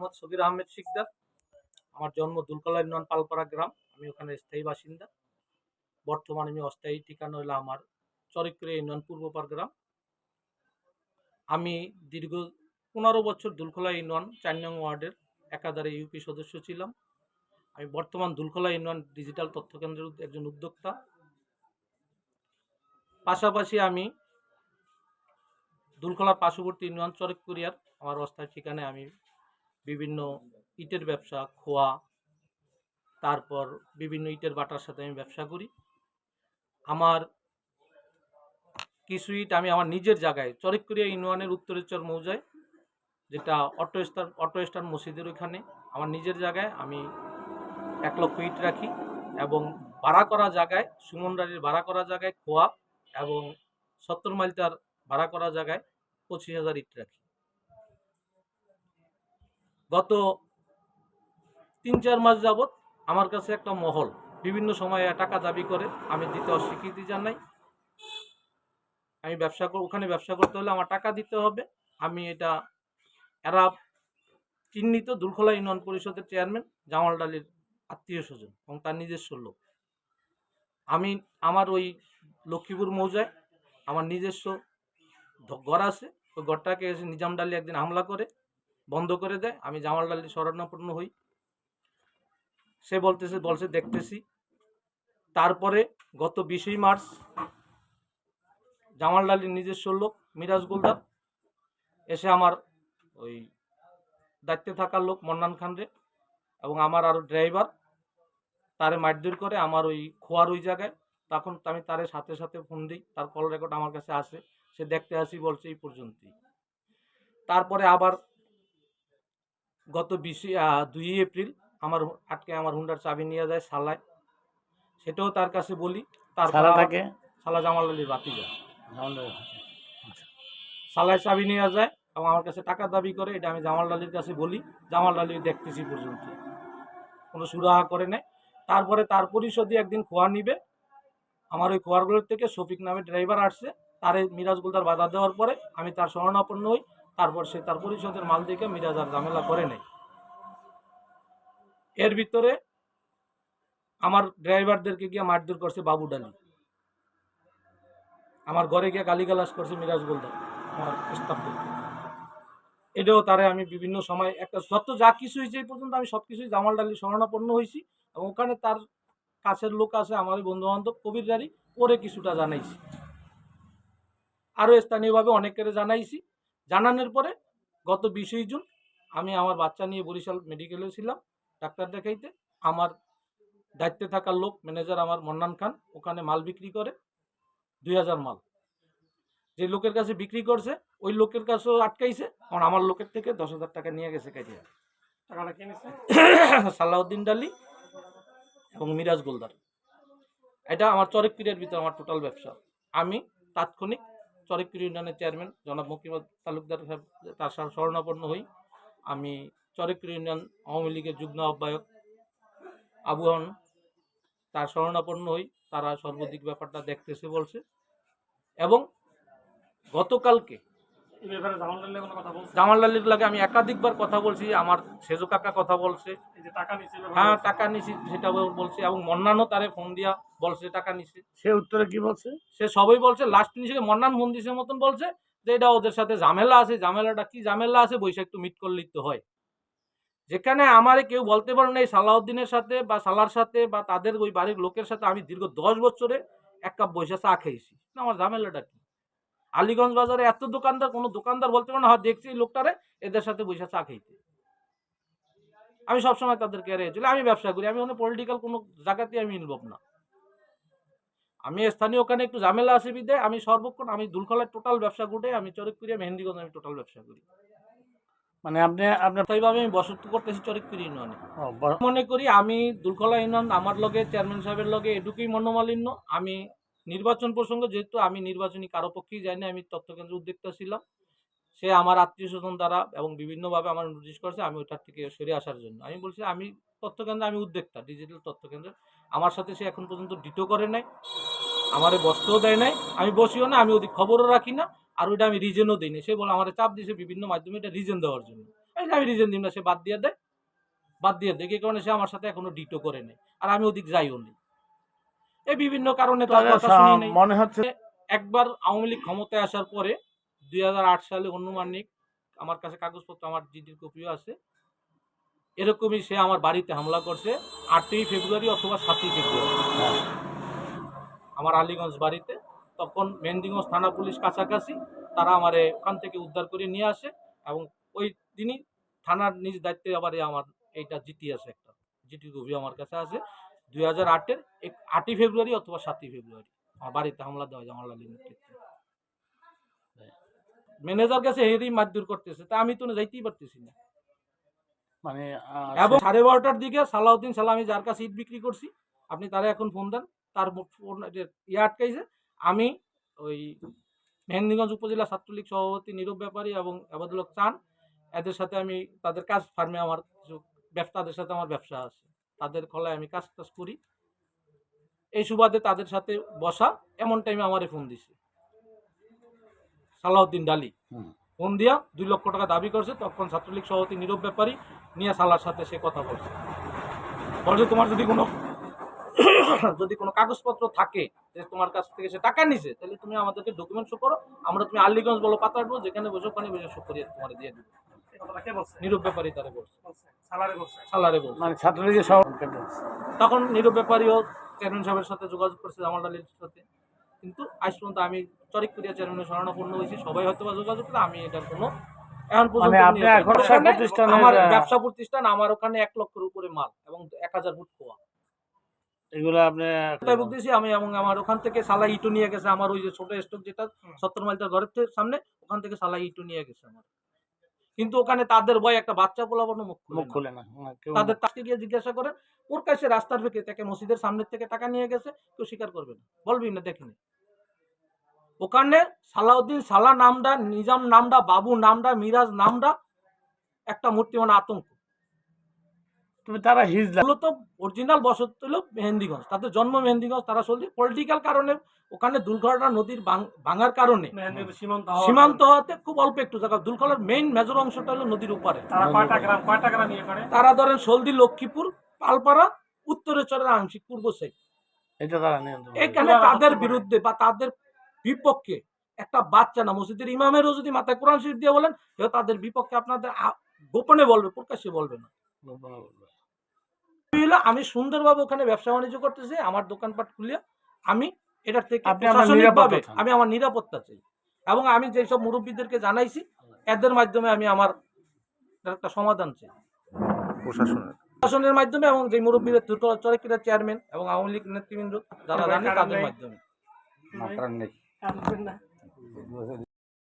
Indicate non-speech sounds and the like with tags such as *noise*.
মোহাম্মদ সবির আহমেদ শিকদার। আমার জন্ম দুলকলা ইউনিয়ন পালপাড়া গ্রাম। আমি ওখানে স্থায়ী বাসিন্দা। বর্তমানে আমি অস্থায়ী ঠিকানা হলো আমার চরিক্রে ইউনিয়ন পূর্বপাড় গ্রাম। আমি দীর্ঘ পনেরো বছর দুলখোলা ইউনিয়ন চার নং ওয়ার্ডের একাধারে ইউপি সদস্য ছিলাম। আমি বর্তমান দুলখোলা ইউনিয়ন ডিজিটাল তথ্য কেন্দ্রের একজন উদ্যোক্তা। পাশাপাশি আমি দুলখোলার পার্শ্ববর্তী ইউনিয়ন চরক আমার অস্থায়ী ঠিকানায় আমি বিভিন্ন ইটের ব্যবসা, খোয়া, তারপর বিভিন্ন ইটের বাটার সাথে আমি ব্যবসা করি। আমার কিছু ইট আমি আমার নিজের জায়গায়, চরিককুরিয়া ইউনিয়নের উত্তরেশ্বর মৌজায়, যেটা অটো স্টার অটো স্টার মসজিদের ওইখানে, আমার নিজের জায়গায় আমি এক লক্ষ ইট রাখি এবং ভাড়া করা জায়গায় সুমনরারির ভাড়া করা জায়গায় খোয়া এবং সত্তর মাইলটার ভাড়া করা জায়গায় পঁচিশ হাজার ইট রাখি। গত তিন চার মাস যাবৎ আমার কাছে একটা মহল, বিভিন্ন সময়ে টাকা দাবি করে আমি দিতে অস্বীকৃতি জানাই। আমি ব্যবসা কর, ওখানে ব্যবসা করতে হলে আমার টাকা দিতে হবে। আমি এটা এরা চিহ্নিত দুলখোলা ইউনিয়ন পরিষদের চেয়ারম্যান জামাল ডালির আত্মীয় স্বজন এবং তার নিজস্ব লোক। আমি, আমার ওই লক্ষ্মীপুর মৌজায় আমার নিজস্ব ঘর আছে। ওই ঘরটাকে এসে নিজাম ডালি একদিন হামলা করে। বন্ধ করে দেয়। আমি জামাল ডালি শরণাপন্ন হই। সে বলতেছে, বলছে, দেখতেছি। তারপরে গত বিশই মার্চ জামাল ডালির নিজস্ব লোক মিরাজ গোলদার এসে আমার ওই দায়িত্বে থাকা লোক মন্নান খান রে এবং আমার আরও ড্রাইভার তারে মারধর করে আমার ওই খোয়ার ওই জায়গায়। তখন আমি তারে সাথে সাথে ফোন দিই, তার কল রেকর্ড আমার কাছে আসে। সে দেখতে আসি, বলছে, এই পর্যন্তই। তারপরে আবার গত বিশে দুই এপ্রিল আমার আটকে আমার হুন্ডার চাবি নিয়ে যায় সালায় সেটাও তার কাছে বলি আবার- সালা জামাল আলীর বাতি যায় সালায় চাবি নিয়ে যায় এবং আমার কাছে টাকা দাবি করে এটা আমি জামাল আলীর কাছে বলি জামাল আলী দেখতেছি পর্যন্ত। কোনো সুরাহা করে নেয় তারপরে তার পরিষদে একদিন খোয়া নিবে। আমার ওই খোয়ারগুলোর থেকে শফিক নামে ড্রাইভার আসছে। তারে মিরাজ গুলদার বাধা দেওয়ার পরে আমি তার শরণাপন্ন হই। তারপর সে তার পরিষদের মাল দেখে মিরাজ আর ঝামেলা করে নেয়। এর ভিতরে আমার ড্রাইভারদেরকে গিয়ে মারধর করছে বাবু ডালি। আমার ঘরে গিয়ে গালিগালাজ করছে মিরাজ গোলদার, আমার স্টাফদেরকে এটাও তারে আমি বিভিন্ন সময় একটা যত যা কিছু হয়েছে এই পর্যন্ত আমি সব কিছুই জামাল ডালি শরণাপন্ন হয়েছি এবং ওখানে তার কাছের লোক আছে আমার বন্ধু বান্ধব কবির গাড়ি ওরে কিছুটা জানাইছি। আরও স্থানীয়ভাবে অনেকের জানাইছি। জানানোর পরে গত বিশই জুন আমি আমার বাচ্চা নিয়ে বরিশাল মেডিকেলে ছিলাম ডাক্তার দেখাইতে। আমার দায়িত্বে থাকা লোক ম্যানেজার আমার মন্নান খান ওখানে মাল বিক্রি করে দুই হাজার মাল। যে লোকের কাছে বিক্রি করছে ওই লোকের কাছেও আটকাইছে কারণ আমার লোকের থেকে দশ হাজার টাকা নিয়ে গেছে কাটিয়া। টাকাটা *coughs* সালাউদ্দিন ডালি এবং মিরাজ গোলদার। এটা আমার চরেক চরেকপিরিয়ার ভিতরে আমার টোটাল ব্যবসা। আমি তাৎক্ষণিক চরেকপিরি ইউনিয়নের চেয়ারম্যান, জনাব মুকিমত তালুকদার সাহেব, তার সাথে শরণাপন্ন হই। আমি চরেকপিরি ইউনিয়ন আওয়ামী লীগের যুগ্ম আহ্বায়ক আবুহন তার স্মরণাপন্ন হই, তারা সর্বদিক ব্যাপারটা দেখতেছে বলছে। এবং গতকালকে এই ব্যাপারে জামাল ডালিয়া কোনো কথা বলছে? জামাল আলীর লাগে আমি একাধিকবার কথা বলছি আমার সেজো কাকা কথা বলছে। যে টাকা নিছে হ্যাঁ টাকা নিছি সেটা বলছে এবং মন্নানও তারে ফোন দিয়া বলছে টাকা নিছে। সে উত্তরে কি বলছে? সে সবাই বলছে লাস্ট নিচে মন্নান ফোন দিছে মতন বলছে যে এটা ওদের সাথে ঝামেলা আছে ঝামেলাটা কি ঝামেলা আছে বৈশাখ একটু মিট করলেই তো হয়। যেখানে আমারে কেউ বলতে পারে না এই সালাউদ্দিনের সাথে বা সালার সাথে বা তাদের ওই বাড়ির লোকের সাথে আমি দীর্ঘ দশ বছরে এক কাপ বৈশা চা খেয়েছি। না আমার ঝামেলাটা কি? আলীগঞ্জ বাজারে এত দোকানদার কোনো দোকানদার বলতে পারে না হ্যাঁ দেখছি লোকটারে এদের সাথে বসে চা খাইতে। আমি সবসময় তাদেরকে এড়িয়ে চলি আমি ব্যবসা করি আমি ওখানে পলিটিক্যাল কোনো জায়গাতে আমি ইনভলভ না। আমি স্থানীয় ওখানে একটু ঝামেলা আছে বিদে আমি সর্বক্ষণ আমি দুলখলার টোটাল ব্যবসা গুটে আমি চরিকপুরিয়া মেহেন্দিগঞ্জ আমি টোটাল ব্যবসা করি। মানে আপনি আপনার তাইভাবে আমি বসত করতেছি চরিকপুরি ইউনিয়নে। মনে করি আমি দুলখলা ইউনিয়ন আমার লগে চেয়ারম্যান সাহেবের লগে এটুকুই মনোমালিন্য আমি নির্বাচন প্রসঙ্গে যেহেতু আমি নির্বাচনী কারও পক্ষেই যাইনি, আমি তথ্যকেন্দ্র উদ্যোক্তা ছিলাম। সে আমার আত্মীয় স্বজন দ্বারা এবং বিভিন্নভাবে আমার নোটিশ করছে, আমি ওটার থেকে সরে আসার জন্য। আমি বলছি, আমি তথ্যকেন্দ্রে, আমি উদ্যোক্তা ডিজিটাল তথ্যকেন্দ্রে। আমার সাথে সে এখন পর্যন্ত ডিটো করে নাই, আমারে বসতেও দেয় নাই। আমি বসিও না, আমি ওদিক খবরও রাখি না, আর ওইটা আমি রিজনও দিই না সে বলে, আমার চাপ দিয়েছে বিভিন্ন মাধ্যমে, এটা রিজন দেওয়ার জন্য। আমি রিজন দিই না সে বাদ দিয়ে দেয়। বাদ দিয়ে দেয়, এই কারণে সে আমার সাথে এখনও ডিটো করে নেই, আর আমি ওদিক যাইও নেই। এই বিভিন্ন কারণে তার কথা শুনি মনে হচ্ছে একবার আওয়ামী লীগ ক্ষমতায় আসার পরে দুই সালে অনুমানিক আমার কাছে কাগজপত্র আমার জিডির কপিও আছে। এরকমই সে আমার বাড়িতে হামলা করছে আটই ফেব্রুয়ারি অথবা সাতই ফেব্রুয়ারি। আমার আলীগঞ্জ বাড়িতে। তখন মেহেন্দিগঞ্জ থানা পুলিশ কাছাকাছি তারা আমার ওখান থেকে উদ্ধার করে নিয়ে আসে এবং ওই দিনই থানার নিজ দায়িত্বে আবার আমার এইটা জিটি আছে একটা। জিটি কপি আমার কাছে আছে। দুই হাজার আটের আটই ফেব্রুয়ারি অথবা সাতই ফেব্রুয়ারি। আমার বাড়িতে হামলা দেওয়া হয় জামাল আলীর নেতৃত্বে। ম্যানেজার কাছে হেরি মারধর করতেছে। তা আমি তো যাইতেই পারতেছি না। মানে এবং সাড়ে বারোটার দিকে সালাউদ্দিন সালামি যার কাছে ইট বিক্রি করছি আপনি তারা এখন ফোন দেন। তার ফোন ইয়ে আটকাইছে। আমি ওই মেহেন্দিগঞ্জ উপজেলা ছাত্রলীগ সভাপতি নীরব ব্যাপারী এবং আবাদুল হক চান। এদের সাথে আমি তাদের কাজ ফার্মে আমার কিছু ব্যবসা তাদের সাথে আমার ব্যবসা আছে। তাদের খলায় আমি কাজ টাজ করি। এই সুবাদে তাদের সাথে বসা এমন টাইমে আমারে ফোন দিছে। সালাউদ্দিন ডালি। ফোন দিয়া দুই লক্ষ টাকা দাবি করছে তখন ছাত্রলীগ সভাপতি নীরব ব্যাপারী নিয়ে সালার সাথে সে কথা বলছে। বলছে তোমার যদি কোনো *coughs* যদি কোনো কাগজপত্র থাকে যে তোমার কাছ থেকে সে টাকা নিছে তাহলে তুমি আমাদেরকে ডকুমেন্ট শো করো আমরা তুমি আলীগঞ্জ বলো পাতাড়বো যেখানে বসে ওখানে বসে শো করিয়ে তোমার দিয়ে দেবো? নীরব ব্যাপারী তারা বলছে, সালারে। মানে ছাত্রলীগের সভাপতি তখন নীরব ব্যাপারীও চেয়ারম্যান সাহেবের সাথে যোগাযোগ করছে জামাল আলীর সাথে। কিন্তু আজ পর্যন্ত আমি চরিক করিয়া চেয়ারম্যানের শরণাপন্ন হয়েছি সবাই হয়তো বা যোগাযোগ করে আমি এটার কোনো এখন পর্যন্ত মানে আমার ব্যবসা প্রতিষ্ঠান আমার ওখানে এক লক্ষের উপরে মাল এবং এক হাজার ফুট খোয়া। এগুলো আপনি তাই বলতেছি আমি এবং আমার ওখান থেকে সালা ইটু নিয়ে গেছে আমার ওই যে ছোট স্টক যেটা সত্তর মাইলটার ঘরের থেকে সামনে ওখান থেকে সালা ইটু নিয়ে গেছে আমার। কিন্তু ওখানে তাদের ভয় একটা বাচ্চা পোলাবানো মুখ মুখ। খুলে না। হ্যাঁ, তাদের তাকে গিয়ে জিজ্ঞাসা করেন ওর কাছে রাস্তার ভেতরে তাকে মসজিদের সামনের থেকে টাকা নিয়ে গেছে কেউ স্বীকার করবে না। বলবি না দেখিনি ওখানে সালাউদ্দিন সালা নামডা নিজাম নামডা বাবু নামডা মিরাজ নামডা একটা মূর্তিমান আতঙ্ক। তারা হিজলা। মূলত অরিজিনাল বসত হলো মেহেন্দিগঞ্জ। তাদের জন্ম মেহেন্দিগঞ্জ তারা চলছে পলিটিক্যাল কারণে। ওখানে দুলখড়া নদীর ভাঙার কারণে। সীমান্ত হওয়াতে খুব অল্প একটু জায়গা। দুলখড়ার মেইন মেজর অংশটা হলো নদীর উপরে। তারা ইয়ে তারা ধরেন সলদি লক্ষ্মীপুর পালপাড়া উত্তরেশ্বরের আংশিক পূর্ব সাইড। করে। এখানে তাদের বিরুদ্ধে বা তাদের বিপক্ষে একটা বাচ্চা না মসজিদের ইমামেরও যদি মাথায় কোরআন শরীফ দিয়ে বলেন তাদের বিপক্ষে আপনাদের গোপনে বলবে প্রকাশ্যে বলবে না। আমি সুন্দরভাবে ওখানে ব্যবসা বাণিজ্য করতেছি আমার দোকানপাট খুলে আমি এটার থেকে প্রশাসনিকভাবে আমি আমার নিরাপত্তা চাই। এবং আমি যেসব মুরব্বীদেরকে জানাইছি এদের মাধ্যমে আমি আমার একটা সমাধান চাই। প্রশাসনের। প্রশাসনের মাধ্যমে এবং যে মুরব্বীরা চরিত্রা চেয়ারম্যান এবং আওয়ামী লীগ নেতৃবৃন্দ যারা জানে তাদের মাধ্যমে।